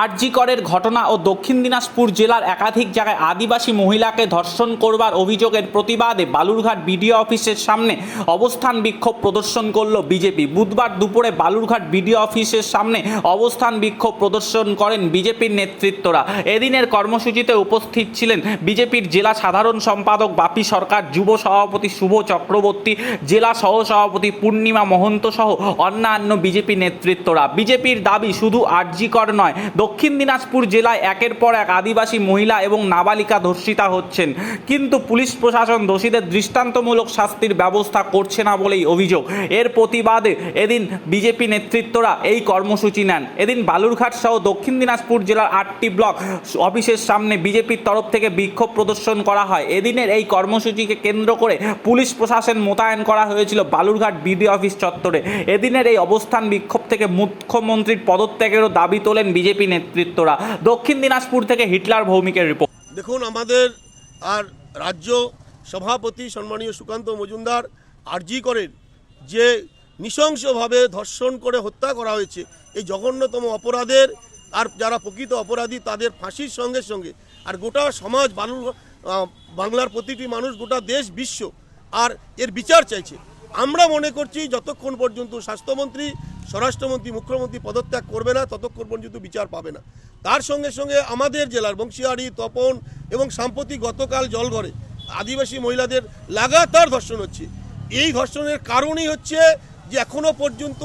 আরজিকরের ঘটনা ও দক্ষিণ দিনাজপুর জেলার একাধিক জায়গায় আদিবাসী মহিলাকে ধর্ষণ করবার অভিযোগের প্রতিবাদে বালুরঘাট বিডিও অফিসের সামনে অবস্থান বিক্ষোভ প্রদর্শন করল বিজেপি। বুধবার দুপুরে বালুরঘাট বিডিও অফিসের সামনে অবস্থান বিক্ষোভ প্রদর্শন করেন বিজেপির নেতৃত্বরা। এদিনের কর্মসূচিতে উপস্থিত ছিলেন বিজেপির জেলা সাধারণ সম্পাদক বাপি সরকার, যুব সভাপতি শুভ চক্রবর্তী, জেলা সহ সভাপতি পূর্ণিমা মহন্ত সহ অন্যান্য বিজেপি নেতৃত্বরা। বিজেপির দাবি শুধু আরজিকর নয় দক্ষিণ দিনাজপুর জেলায় একের পর এক আদিবাসী মহিলা এবং নাবালিকা ধর্ষিতা হচ্ছেন। কিন্তু পুলিশ প্রশাসন দোষীদের দৃষ্টান্তমূলক শাস্তির ব্যবস্থা করছে না বলেই অভিযোগ। এর প্রতিবাদে এদিন বিজেপি নেতৃত্বরা এই কর্মসূচি নেন। এদিন বালুরঘাট সহ দক্ষিণ দিনাজপুর জেলার আটটি ব্লক অফিসের সামনে বিজেপির তরফ থেকে বিক্ষোভ প্রদর্শন করা হয়। এদিনের এই কর্মসূচিকে কেন্দ্র করে পুলিশ প্রশাসন মোতায়েন করা হয়েছিল বালুরঘাট বিডি অফিস চত্বরে। এদিনের এই অবস্থান বিক্ষোভ থেকে মুখ্যমন্ত্রীর পদত্যাগেরও দাবি তোলেন বিজেপি নেতৃত্বরা। দক্ষিণ দিনাজপুর থেকে হিটলার ভৌমিকের রিপোর্ট দেখুন, আমাদের আর রাজ্য সভাপতি সম্মানীয় সুকান্ত মজুমদার আরজি করেন যে নৃশংসভাবে ধর্ষণ করে হত্যা করা হয়েছে। এই জঘন্যতম অপরাধের আর যারা প্রকৃত অপরাধী, তাদের ফাঁসির সঙ্গে সঙ্গে। আর গোটা সমাজ, বালু বাংলার প্রতিটি মানুষ, গোটা দেশ, বিশ্ব, আর এর বিচার চাইছে। আমরা মনে করছি, যতক্ষণ পর্যন্ত স্বাস্থ্যমন্ত্রী স্বরাষ্ট্রমন্ত্রী, মুখ্যমন্ত্রী পদত্যাগ করবে না, ততক্ষণ পর্যন্ত বিচার পাবে না। তার সঙ্গে সঙ্গে আমাদের জেলার বংশীহারি তপন এবং সাম্প্রতিক গতকাল জলঘরে আদিবাসী মহিলাদের লাগাতার ধর্ষণ হচ্ছে। এই ধর্ষণের কারণই হচ্ছে যে এখনও পর্যন্ত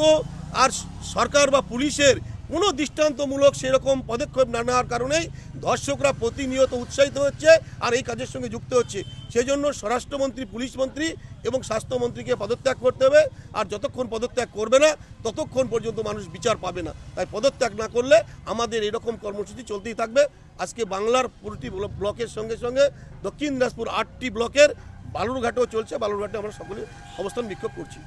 আর সরকার বা পুলিশের কোনো দৃষ্টান্তমূলক সেরকম পদক্ষেপ না নেওয়ার কারণেই দর্শকরা প্রতিনিয়ত উৎসাহিত হচ্ছে আর এই কাজের সঙ্গে যুক্ত হচ্ছে। সেজন্য স্বরাষ্ট্রমন্ত্রী, পুলিশ মন্ত্রী এবং স্বাস্থ্যমন্ত্রীকে পদত্যাগ করতে হবে আর যতক্ষণ পদত্যাগ করবে না, ততক্ষণ পর্যন্ত মানুষ বিচার পাবে না। তাই পদত্যাগ না করলে আমাদের এরকম কর্মসূচি চলতেই থাকবে। আজকে বাংলার প্রতি ব্লকের সঙ্গে সঙ্গে দক্ষিণ দিনাজপুর আটটি ব্লকের বালুরঘাটেও চলছে। বালুরঘাটে আমরা সকলে অবস্থান বিক্ষোভ করছি।